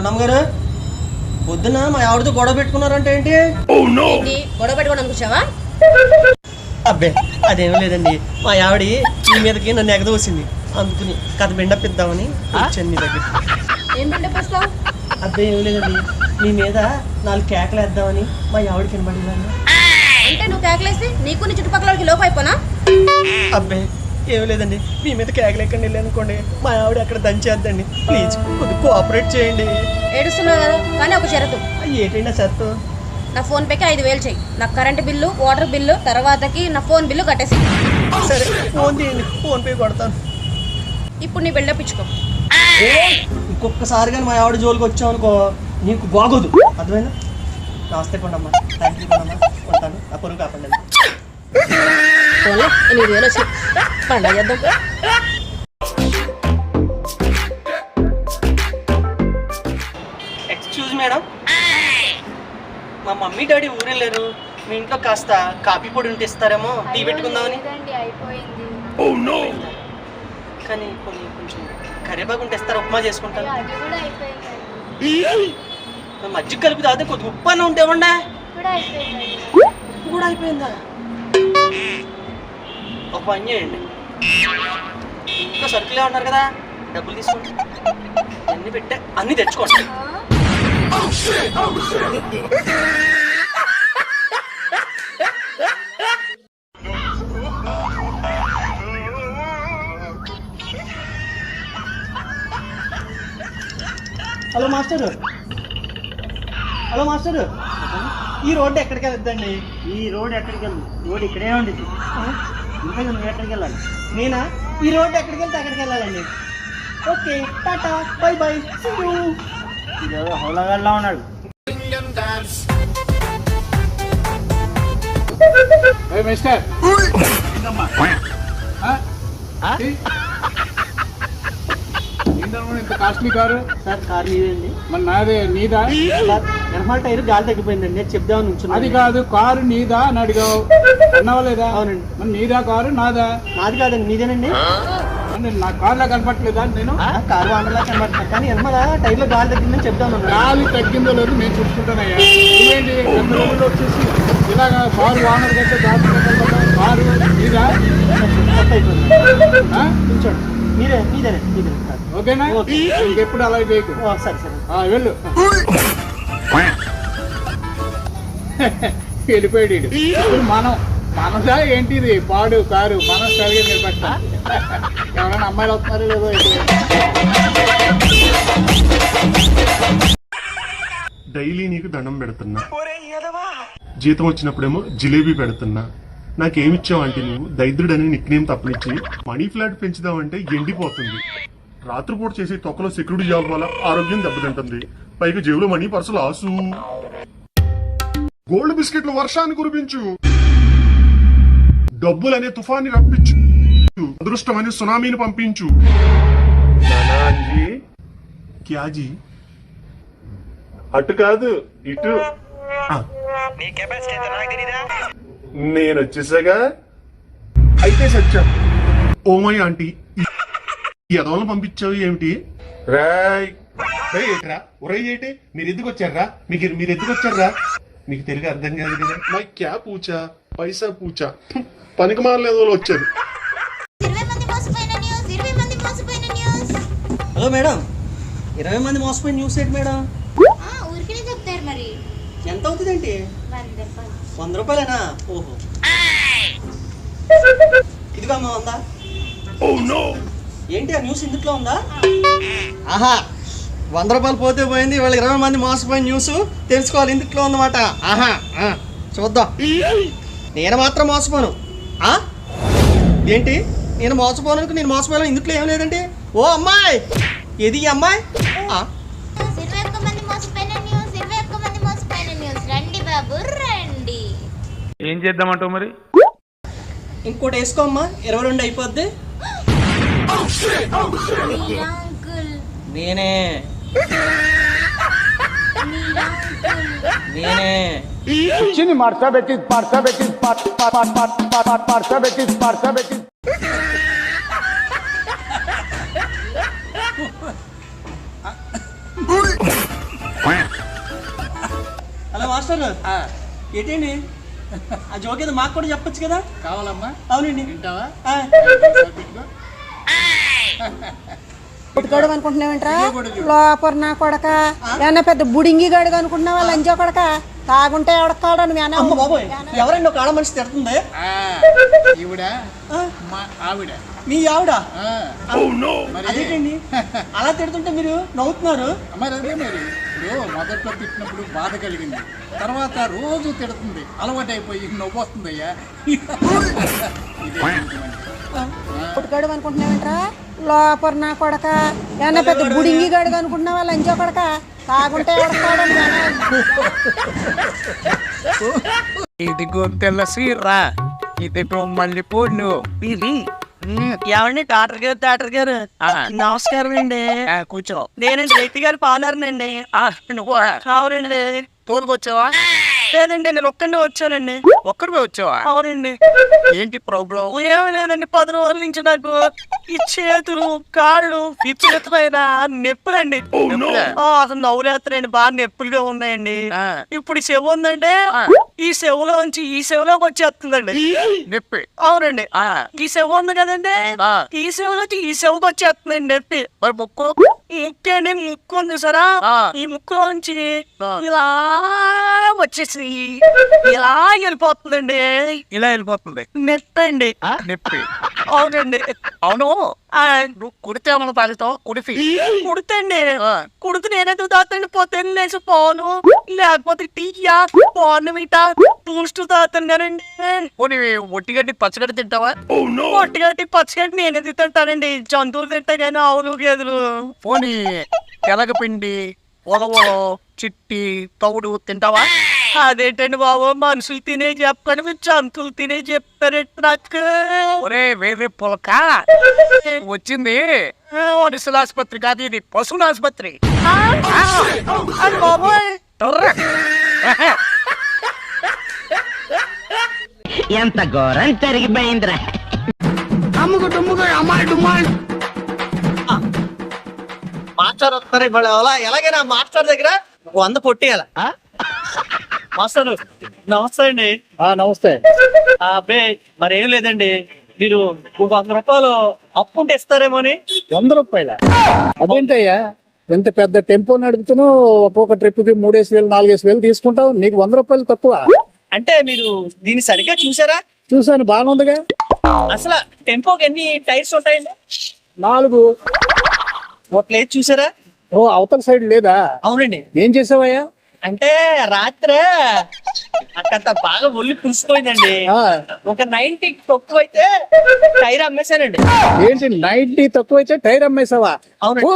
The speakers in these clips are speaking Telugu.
కొండమ్మ గారు. పొద్దున మా ఆవిడతో గొడవ పెట్టుకున్నారంటే ఏంటి? ఏంటి? గొడవ పెట్టుకోవడం కూర్చావా అబ్బే అదేమీ లేదండి. మా ఆవిడ మీ మీదకి నన్ను ఎగదోసింది. అందుకుని కథ బిండపిద్దామని వచ్చాను మీ దగ్గర ఏం బిల్డప్ వస్తావు అబ్బే ఏం లేదండి. మీ మీద నాలుగు కేకలు వేద్దామని మా ఆవిడకి వినబడిందండి అంటే నువ్వు కేకలేస్తే నీకు నీ చుట్టుపక్కల వాళ్ళకి లోపు అయిపోనా? అబ్బే ఏం లేదండి. మీ మీద కేకలు ఎక్కడ వెళ్ళనుకోండి మా ఆవిడ అక్కడ దంచేద్దండి. ప్లీజ్ కొద్దిగా కోఆపరేట్ చేయండి. ఏడుస్తున్నావు కదా కానీ ఒక షరతు. ఏంటండి సత్తు నా ఫోన్ పేకి ఐదు వేలు చెయ్యి. నా కరెంట్ బిల్లు వాటర్ బిల్లు తర్వాతకి నా ఫోన్ బిల్లు కట్టేసి. సరే ఫోన్ తీయండి ఫోన్ పే కొడతాను. ఇప్పుడు నీ బిల్డప్ ఇచ్చుకో. ఇంకొకసారి కానీ మా ఆవిడ జోలికి వచ్చావు అనుకో నీకు బాగోదు. అర్థమైందా? నమస్తే కొండమ్మ థ్యాంక్ యూ కొండమ్మ ఉంటాను నా పొరుగు కాపండి ఎనిమిది వేలు వచ్చి పండుగ చేద్దాం. మేడం? మా మమ్మీ డాడీ ఊరెళ్ళారు మీ ఇంట్లో కాస్త కాఫీ పొడి ఉంటే ఇస్తారేమో టీ పెట్టుకుందామని. అయిపోయింది. కానీ కొన్ని కొంచెం కరివేపాకు ఉంటే ఇస్తారా ఉప్మా చేసుకుంటాను. అది కూడా అయిపోయిందండి. మరి మజ్జిగ కలిపి తాగితే కొద్దిగా ఉప్పు అన్న ఉంటే ఇవ్వండి కూడా అయిపోయిందండి. ఉప్పు కూడా అయిపోయిందా? ఒక పని చేయండి. ఇంకా సరుకులే ఉన్నారు కదా డబ్బులు తీసుకోండి. అన్ని పెట్టే అన్ని తెచ్చుకోండి. ఆ? Hello master. Hello master. ఈ రోడ్డు ఎక్కడికి వెళ్ద్దండి ఈ రోడ్ ఎక్కడికి వెళ్ళదు రోడ్ ఇక్కడే ఉండేది ఇంకా నువ్వు ఎక్కడికి వెళ్ళాలి? నేనా? ఈ రోడ్డు ఎక్కడికి వెళ్తే అక్కడికి వెళ్ళాలండి. ఓకే టాటా బై బై హౌలగాడ్లా ఉన్నాడు. ఇంత కాస్ట్లీ కారు? సార్ కార్ నీదండి మరి నాదే టైర్ గాలి తగ్గిపోయిందండి. అది చెప్దామని అది కాదు కారు నీదా అని అడిగావు. అన్నావా లేదా? అవునండి. మరి నీదా కారు నాదా? నాది కాదండి మీదేనండి అంటే నా కార్లా కనపట్లేదా నేను కారు వాండలా కానీ ఎనమాల టైర్లో గాలి తగ్గిందని చెప్దామన్నాను గాలి తగ్గిందో లేదు నేను చూసుకుంటానయ్యా. వచ్చేసి ఇలాగా కారు కంటే జాగ్రత్త కారు? కూర్చోండి. మీరే ఓకేనా. ఇంకెప్పుడు అలా చేయకు ఓ, సరే సరే. ఆ, వెళ్ళు. వెళ్ళిపోయాడు మనం మనదా ఏంటిది? పాడు కారు మనం సరిగా నిలబెట్టా ఎవరైనా అమ్మాయిలు వస్తున్నారు లేదో డైలీ నీకు దండం పెడుతున్నా. జీతం వచ్చినప్పుడేమో జిలేబీ పెడుతున్నా. నాకేమిచ్చావు అంటే నువ్వు? దైద్రుడని నిక్నేమ్ తప్పనిచ్చి మనీ ఫ్లాట్ పెంచుదామంటే ఎండిపోతుంది. రాత్రిపూట చేసే తొక్కలో సెక్యూరిటీ జాబ్ వల్ల ఆరోగ్యం దెబ్బతింటుంది. పైగా జేబులో మనీ పర్సు ఆసు గోల్డ్ బిస్కెట్లు వర్షాన్ని కురిపించు. డబ్బులనే తుఫాన్ని రప్పించు. అదృష్టమనే సునామీని పంపించు. నానాజీ. క్యాజీ. అటు కాదు ఇటు. ఆ. నేను వచ్చేసాగా? అయితే సత్యం. ఓమయ్య ఆంటీ. ఈ ఎదవలను పంపించావు ఏమిటి? రాయ్. రేయ్ ఏట్రా? ఒరే ఏటి? మీరు ఎందుకు వచ్చారా? మీకు మీరు ఎందుకు వచ్చారా? మీకు తెలుగు అర్థం కాదు కదా. మై క్యా పూచా? పైసా పూచా? పనికి మారలేదు వచ్చారు. హలో మేడం ఇరవై మంది మోసపోయిన న్యూస్ ఏంటి మేడం? చెప్తారు మరి. ఎంత అవుతుందేంటి వంద రూపాయలు. వంద రూపాయలేనా? ఓహో. ఇదిగో అమ్మ ఉందా ఏంటి ఆ న్యూస్ ఇందులో ఉందా? ఆహా వంద రూపాయలు పోతే పోయింది వాళ్ళ ఇరవై మంది మోసపోయిన న్యూస్ తెలుసుకోవాలి ఇందులో ఉందన్నమాట. ఆహా ఆ, చూద్దాం. నేను మాత్రం మోసపోను. ఆ? ఏంటి? నేను మోసపోను నేను మోసపోయాను ఇందులో ఏం లేదండి? ఓ అమ్మాయి! ఏది ఈ అమ్మాయి? ఆ, ఇరవై ఒక్క మంది మోసపోయిన న్యూస్ ఇరవై ఒక్క మంది మోసపోయిన న్యూస్ రండి బాబు రండి. ఏం చేద్దామంటావు మరి? ఇంకోటి వేసుకో అమ్మా ఇరవై రెండు అయిపోద్ది. మీరా అంకుల్ నేనే. మీరా అంకుల్ నేనే మార్సా పెట్టి మార్సా పెట్టి మార్సా పెట్టి హలో మాస్టర్. ఏంటండి? ఆ జోక్ ఏదో మాకు కూడా చెప్పొచ్చు కదా? కావాలమ్మా. అవునండి. వింటావా? పెట్టుకోవడం అనుకుంటున్నావేంట్రా లోపల నా కొడక. ఏమన్నా పెద్ద బుడింగి గడుగు అనుకుంటున్నావా? లంజో కొడక? తాగుంటే ఎవడకాడు అని ఎవరండి? ఒక ఆడ మనిషి తిడుతుంది. ఈవిడ. ఆవిడ. మీ ఆవిడ? అదేంటండి? అలా తిడుతుంటే మీరు నవ్వుతున్నారు? మరి అదే మరి. ఇప్పుడు మొదట్లో తిట్టినప్పుడు బాధ కలిగింది. తర్వాత రోజు తిడుతుంది. అలవాటు అయిపోయి నవ్వు వస్తుందయ్యా. ఇదే జీవితం అంటే. పుట్టుకోడు అనుకుంటున్నావేంట్రా? లోపల నా కొడక. ఏమన్నా పెద్ద బుడింగి గడుగు అనుకుంటున్నావా? లంజా కొడక? తాగుంటే ఏమన్నా ఇదిగో తెల్లసీరా ఇదిగో మల్లెపూలు. ఇది ఏమండి డాక్టర్ గారు డాక్టర్ గారు? నమస్కారం అండి. కూర్చో. నేనండి రెడ్డి గారు పాలర్నండి నువ్వు అవునండి. తోలుకొచ్చావా లేదండి నేను ఒక్కడే వచ్చానండి. ఒక్కడిపై వచ్చావా? అవునండి. ఏంటి ప్రాబ్లం ఏమీ లేదండి పది రోజుల నుంచి నాకు ఈ చేతులు కాళ్ళు విపరీతమైన నొప్పులండి. ఆ, అసలు నవ్వులేస్తానండి బాగా నొప్పులుగా ఉన్నాయండి. ఇప్పుడు చెవు ఉందంటే ఈ చెవులోంచి ఈ చెవులోకి వచ్చేస్తుందండి. నొప్పి. అవునండి. ఈ చెవు ఉంది కదండి. ఈ చెవులోంచి ఈ చెవుకి వచ్చేస్తుందండి నొప్పి. మరి ముక్కు? అండి ముక్కు ఉంది సరా ఈ ముక్కులోంచి ఇలా వచ్చేసి ఇలా వెళ్ళిపోతుందండి. ఇలా వెళ్ళిపోతుంది. నొప్పి అండి. నొప్పి. అవునండి. అవును. నువ్వు కుడితే కుడిపి కుడితండి కుడితే నేనెందుకు తాతండి పొద్దున్న లేచి పోను. లేకపోతే టీయా పోను మీట టూస్ట్ తాతండి పోనీ ఒట్టిగడ్డి పచ్చగడ్డి తింటావా? ఒట్టిగడ్డి పచ్చగడ్డి నేనే తింటానండి. జంతువులు తింటా కానీ ఆవులు గేదెలు. పోనీ తెలగపిండి ఉలవలు చిట్టి తౌడు తింటావా? అదేంటండి బాబు? మనుషులు తినే చెప్పని మీరు జంతువులు తినే చెప్తారేంటి నాకు. ఒరే వేరే పులక. వచ్చింది. మనుషుల ఆసుపత్రి కాదు ఇది పశువుల ఆసుపత్రి. బాబోయ్. ఎంత ఘోరం జరిగిపోయిందిరా. మాస్టర్ వస్తారు ఇప్పుడు ఎలాగైనా మాస్టర్ దగ్గర వంద పొట్టేయాల? మాస్టర్ నమస్తే అండి. నమస్తే. అబ్బే మరి ఏం లేదండి. మీరు వంద రూపాయలు అప్పు ఉంటే ఇస్తారేమో అని. వంద రూపాయల? అదేంటయ్యా? ఎంత పెద్ద టెంపో నడుపుతున్నావు ఒక్కొక్క ట్రిప్కి మూడేసి వేలు నాలుగేసి వేలు తీసుకుంటావు. నీకు వంద రూపాయలు తక్కువ. అంటే మీరు దీన్ని సరిగ్గా చూసారా? చూసాను బాగానే ఉందిగా. అసలు టెంపోకి ఎన్ని టైర్స్ ఉంటాయండి? నాలుగు. ఒక ప్లేస్ చూసారా? ఓ అవతల సైడ్ లేదా? అవునండి. ఏం చేసావయ్యా? అంటే రాత్రే నాకంత బాగా ఒళ్ళు పులిసిపోయిందండి ఒక నైన్టీ తక్కువ అయితే టైర్ అమ్మేశానండి. ఏంటి నైన్టీ తక్కువ అయితే టైర్ అమ్మేసావా అవునండి. ఓ,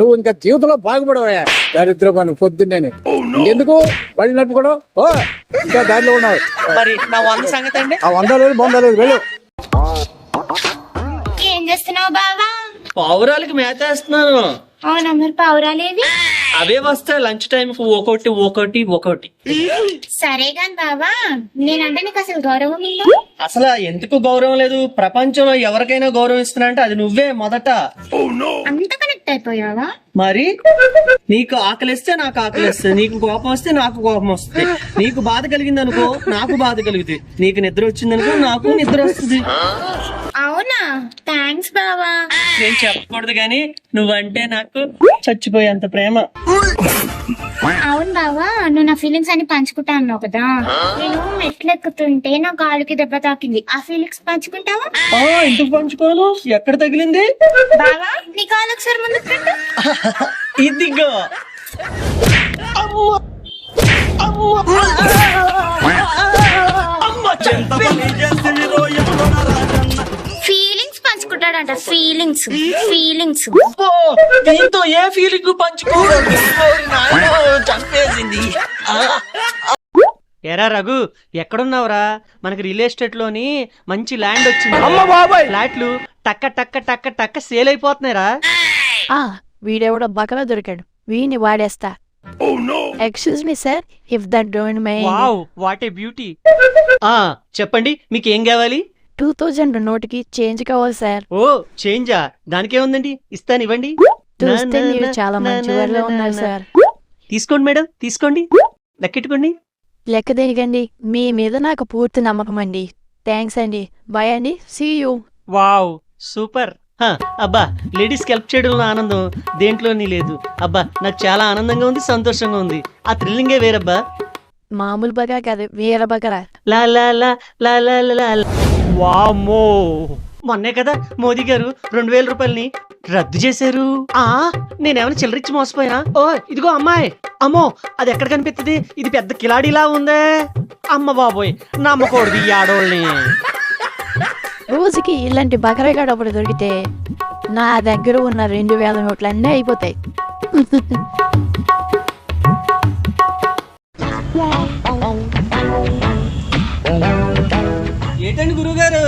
నువ్వు ఇంకా జీవితంలో బాగుపడవయ్యా. దరిద్రపాను పొద్దున్నే. ఎందుకు? బండి నడుపుకోవడం? ఓ ఇంకా దారిలో ఉన్నావు. మరి నా వంద సంగతి అండి ఆ వంద లేదు బొంద లేదు వెళ్ళు. ఏం చేస్తున్నావు బావా? పావురాలకి మేత వేస్తున్నాను. అవునా మరి పావురాలేవి? అవే వస్తాయి లంచ్ టైం కి ఒకటి ఒకటి ఒకటి. సరే గాని బావా నేనంటే నీకు అసలు గౌరవం ఉందా? అసలు ఎందుకు గౌరవం లేదు? ప్రపంచంలో ఎవరికైనా గౌరవం ఇస్తున్నా అంటే అది నువ్వే మొదట. అంత కనెక్ట్ అయిపోయావా? మరి? నీకు ఆకలిస్తే నాకు ఆకలిస్తుంది నీకు కోపం వస్తే నాకు కోపం వస్తుంది. నీకు బాధ కలిగింది అనుకో నాకు బాధ కలుగుతుంది నీకు నిద్ర వచ్చింది అనుకో నాకు నిద్ర వస్తుంది. థ్యాంక్స్ బావా నేను చెప్పకూడదు కానీ నువ్వంటే నాకు చచ్చిపోయేంత ప్రేమ అవును బావా నువ్వు నా ఫీలింగ్స్ అన్ని పంచుకుంటా అన్నావు కదా నేను మెట్లు ఎక్కుతుంటే నా కాలుకి దెబ్బ తాకింది ఆ ఫీలింగ్స్ పంచుకుంటావా ఆ, ఎందుకు పంచుకోను ఎక్కడ తగిలింది బావా నీ కాలు ఒకసారి ముందు పెట్టు ఇదిగో ఫీలింగ్స్ పంచుకుంటాడంట ఫీలింగ్స్ ఫీలింగ్స్ దీంతో ఏ ఫీలింగ్ ఆ. ఎరా రఘు ఎక్కడున్నావురా? మనకి రియల్ ఎస్టేట్లోని మంచి ల్యాండ్ వచ్చింది. ఫ్లాట్లు టక్క టక్క టక్క టక్క సేల్ అయిపోతున్నాయిరా. ఆ వీడెవడో బకలా దొరికాడు. వీని వాడేస్తా. Excuse me sir if that don't may wow what a beauty ఆ చెప్పండి మీకు ఏం కావాలి? టూ థౌజండ్ నోటికి చేంజ్ కావాలి సార్. ఓ చేంజా? దానికేముందండి ఇస్తాను ఇవ్వండి చూస్తే మీరు చాలా ఉన్నారు. సార్. తీసుకోండి మేడం. తీసుకోండి. లెక్కెట్టుకోండి. లెక్క దేనికండి? మీ మీద నాకు పూర్తి నమ్మకం అండి. థ్యాంక్స్ అండి. బాయ్ అండి. See you. Wow super. హ, అబ్బా లేడీస్కి హెల్ప్ చేయడంలో ఆనందం దేంట్లోని లేదు. అబ్బా నాకు చాలా ఆనందంగా ఉంది సంతోషంగా ఉంది. ఆ థ్రిల్లింగే వేరబ్బా. మామూలు బగా కాదు వేరే బగరా. లా లా లా లా లా లా లా. లా. వామ్మో. మొన్నే కదా మోదీ గారు రెండు వేల రూపాయలని రద్దు చేశారు. ఆ నేనేమైనా చిల్లరిచ్చి మోసపోయినా? ఓ ఇదిగో అమ్మాయి. అమ్మో అది ఎక్కడ కనిపిస్తుంది ఇది పెద్ద కిలాడిలా ఉందే. అమ్మ బాబోయ్ నమ్మకూడదు ఈ ఆడోళ్ళని. రోజుకి ఇలాంటి బకరగా డబ్బులు దొరికితే నా దగ్గర ఉన్న రెండు వేల నోట్లు అన్నీ అయిపోతాయి ఏంటండి గురుగారు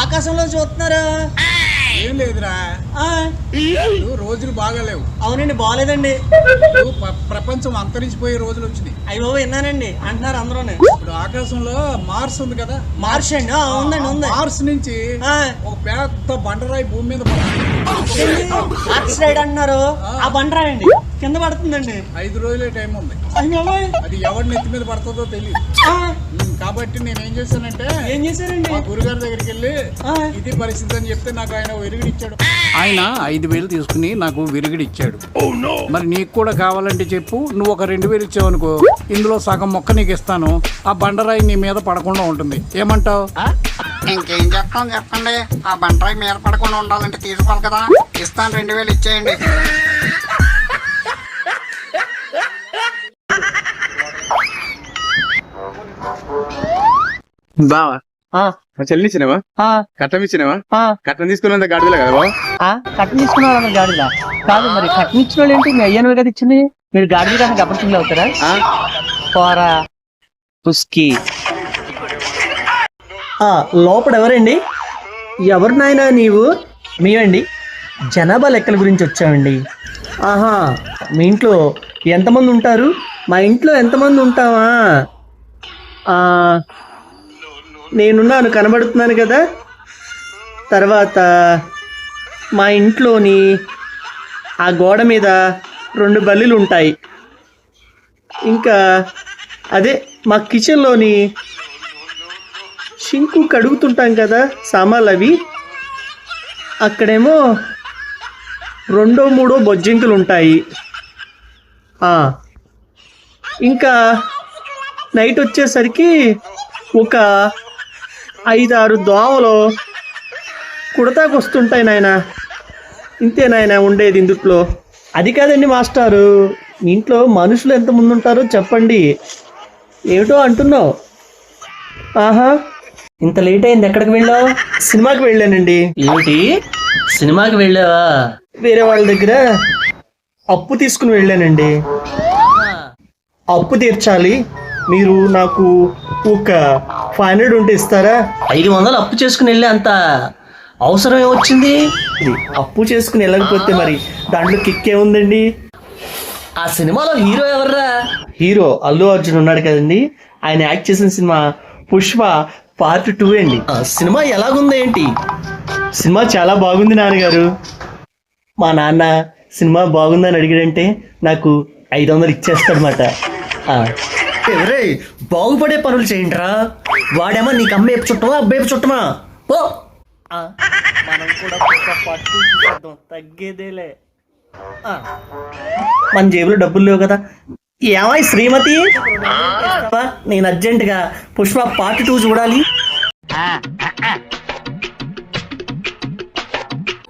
ఆకాశంలో చూస్తున్నారా? ఏం లేదురా. రోజులు బాగాలేవు. అవునండి బాగాలేదండి. ప్రపంచం అంతరించిపోయే రోజులు వచ్చినాయి. అయ్యో విన్నానండి అంటున్నారు అందరూనే. ఇప్పుడు ఆకాశంలో మార్స్ ఉంది కదా. మార్చ్ అండి ఉందండి ఉంది మార్స్ నుంచి ఆ, ఒక పెద్ద బండరాయి భూమి మీద పడుతుంది అంటున్నారు ఆ బండరాయండి కింద పడుతుందండి. ఐదు రోజులే టైం ఉంది. అయ్యో అది ఎవరి నెత్తి మీద పడుతుందో తెలియదు కాబట్టి నేను ఏం చేశానంటే ఏం చేశారండి? మా గురుగారి దగ్గరికి వెళ్ళి ఇది పరిస్థితి అని చెప్తే నాకు ఆయన విరుగుడు ఇచ్చాడు ఆయన ఐదు వేలు తీసుకుని నాకు విరుగుడు ఇచ్చాడు మరి నీకు కూడా కావాలంటే చెప్పు నువ్వు ఒక రెండు వేలు ఇచ్చావు అనుకో ఇందులో సగం మొక్క నీకు ఇస్తాను. ఆ బండరాయి నీ మీద పడకుండా ఉంటుంది. ఏమంటావు? ఇంకేం చెప్తాం చెప్పండి. ఆ బండరాయి మీద పడకుండా ఉండాలంటే తీసుకోవాలి కదా. ఇస్తాను రెండు వేలు ఇచ్చేయండి. బావా? ఆ, చెల్లిచ్చినవా ఆ, కట్టం ఇచ్చినవా? ఆ, కట్టం తీసుకున్నంత గాడిదలే కదా బావ? ఆ, కట్నం తీసుకున్న వాళ్ళ గాడిద కాదు మరి కట్నం ఇచ్చిన వాళ్ళు ఏంటి? మీ అయ్యను కదా ఇచ్చింది? మీరు గాడిద కానీ గబ్బర్ అవుతారా ఆ? పోరా. పుస్కి లోపల ఎవరండి ఎవరు నాయనా నీవు? మీవండి జనాభా లెక్కల గురించి వచ్చామండి. ఆహా మీ ఇంట్లో ఎంతమంది ఉంటారు? మా ఇంట్లో ఎంతమంది ఉంటావా నేనున్నాను కనబడుతున్నాను కదా. తర్వాత మా ఇంట్లోని ఆ గోడ మీద రెండు బల్లిలు ఉంటాయి. ఇంకా అదే మా కిచెన్లోని చింకు కడుగుతుంటాం కదా సామాన్లు అవి. అక్కడేమో రెండో మూడో బొజ్జింకులు ఉంటాయి. ఇంకా నైట్ వచ్చేసరికి ఒక ఐదారు దోమలు కుడతాకు వస్తుంటాయి నాయన. ఇంతే నాయన ఉండేది ఇందుట్లో. అది కాదండి మాస్టారు మీ ఇంట్లో మనుషులు ఎంతమంది ఉంటారో చెప్పండి. ఏమిటో అంటున్నావు. ఆహా. ఇంత లేట్ అయింది ఎక్కడికి వెళ్ళావు? సినిమాకి వెళ్ళానండి. ఏమిటి సినిమాకి వెళ్ళావా? వేరే వాళ్ళ దగ్గర అప్పు తీసుకుని వెళ్ళానండి. అప్పు తీర్చాలి. మీరు నాకు ఒక ఫైవ్ హండ్రెడ్ ఉంటే ఇస్తారా? ఐదు వందలు అప్పు చేసుకుని వెళ్ళే అంత అవసరం ఏమొచ్చింది? ఇది అప్పు చేసుకుని వెళ్ళకపోతే మరి దాంట్లో కిక్ ఏముందండి? ఆ సినిమాలో హీరో ఎవర్రా? హీరో అల్లు అర్జున్ ఉన్నాడు కదండి. ఆయన యాక్ట్ చేసిన సినిమా పుష్ప పార్ట్ టూ అండి. సినిమా ఎలాగుంది ఏంటి? సినిమా చాలా బాగుంది నాన్నగారు. మా నాన్న సినిమా బాగుందని అడిగాడంటే నాకు ఐదు వందలు ఇచ్చేస్తాడనమాట ఎవరే బాగుపడే పనులు చేయండిరా. వాడేమో నీకు అమ్మ ఏపు చుట్టమా అబ్బాయి చుట్టమా? ఓ మనం కూడా పట్టు తగ్గేదేలే. మన జేబులో డబ్బులు లేవు కదా. ఏమాయి శ్రీమతి? నేను అర్జెంటుగా పుష్ప పార్ట్ టూ చూడాలి.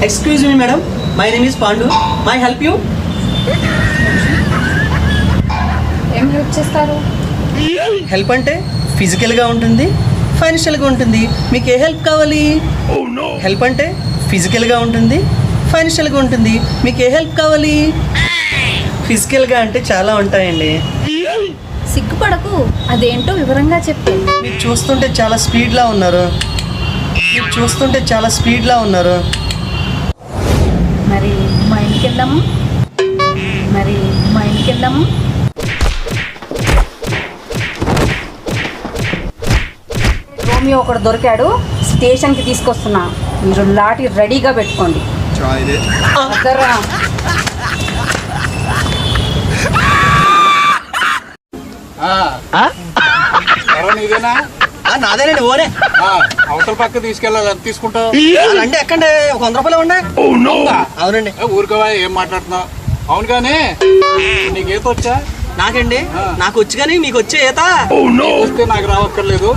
Excuse me madam my name is Pandu may help you ఏం హెల్ప్ చేస్తారు? హెల్ప్ అంటే ఫిజికల్గా ఉంటుంది ఫైనాన్షియల్గా ఉంటుంది. మీకు ఏ హెల్ప్ కావాలి? హెల్ప్ అంటే ఫిజికల్గా ఉంటుంది ఫైనాన్షియల్గా ఉంటుంది. మీకు ఏ హెల్ప్ కావాలి? ఫిజికల్గా అంటే చాలా ఉంటాయండి. సిగ్గుపడకు అదేంటో వివరంగా చెప్పు. మీరు చూస్తుంటే చాలా స్పీడ్లా ఉన్నారు. మీరు చూస్తుంటే చాలా స్పీడ్లా ఉన్నారు. మరి మా ఇంటికి వెళ్దాము. మరి మా ఇంటికి వెళ్దాము. రోమియో ఒకడు దొరికాడు. స్టేషన్కి తీసుకొస్తున్నా. మీరు లాఠీ రెడీగా పెట్టుకోండి. ఆ, నాదేనండి ఓనే ఆ, అవతల పక్క తీసుకెళ్ళాలి ఎంత తీసుకుంటావు. అంటే ఎక్కండి ఒక వంద రూపాయలు ఉండే అవునండి. ఊరుకోవా ఏం మాట్లాడుతున్నావు? అవును కానీ నీకు ఈత వచ్చా? నాకండి. నాకు వచ్చి కానీ మీకు వచ్చే ఈత. వస్తే నాకు రావక్కర్లేదు.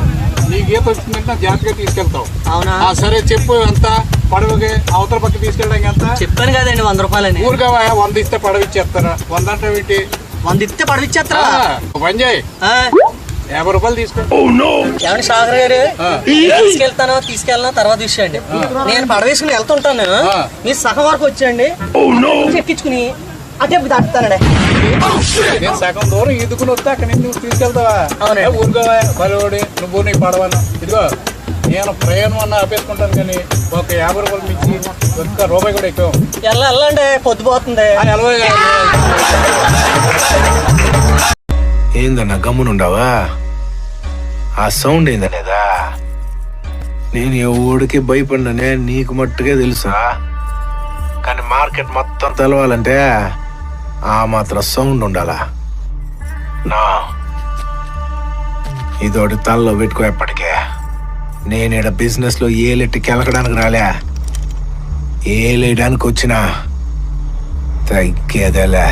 నీకు ఈత వచ్చిందంటే జాగ్రత్తగా తీసుకెళ్తావు. అవునా? ఆ, సరే చెప్పు ఎంత? పడవకి అవతల పక్క తీసుకెళ్ళడానికి ఎంత? చెప్పాను కదండి వంద రూపాయలని. ఊరుకోవా వంద ఇస్తే పడవ ఇచ్చేస్తారా? వంద అంటే ఏంటి వంద ఇస్తే పడవ ఇచ్చేస్తారా ఆ, ఒక పని చేయి. ఆ, యాభై రూపాయలు తీసుకో. ఏమండి సాగర్ గారు. తీసుకెళ్తాను తీసుకెళ్ళిన తర్వాత విషయండి నేను పడవ వేసుకుని వెళ్తుంటాను నేను. ఆ. మీ సగం వరకు వచ్చేయండి. ఎక్కించుకుని అటే దాటుతానండి. నేను సగం దూరం ఈదుకుని వస్తే అక్కడ నుంచి తీసుకెళ్తావా? అవునండి. ఏ, ఊరుకోవా బలివాడి నువ్వు నీ పడవను. ఇదిగో నేను ప్రయాణం అన్న ఆపేసుకుంటాను కానీ ఒక యాభై రూపాయలు మించి ఒక్క రూపాయి కూడా ఎక్కువ. వెళ్ళ వెళ్ళండి పొద్దుపోతుంది ఎలవై ఏందన్నా గమ్మునుండావా? ఆ సౌండ్ ఏందనేదా? నేను ఎవడికి భయపడిననే నీకు మట్టుకే తెలుసా? కానీ మార్కెట్ మొత్తం తెలవాలంటే ఆ మాత్రం సౌండ్ ఉండాలా? నా ఇదోటి తలలో పెట్టుకో ఎప్పటికే. నేను ఇక్కడ బిజినెస్లో ఏలెట్టి కెలకడానికి రాలే. ఏలేయడానికి వచ్చినా తగ్గేదేలే.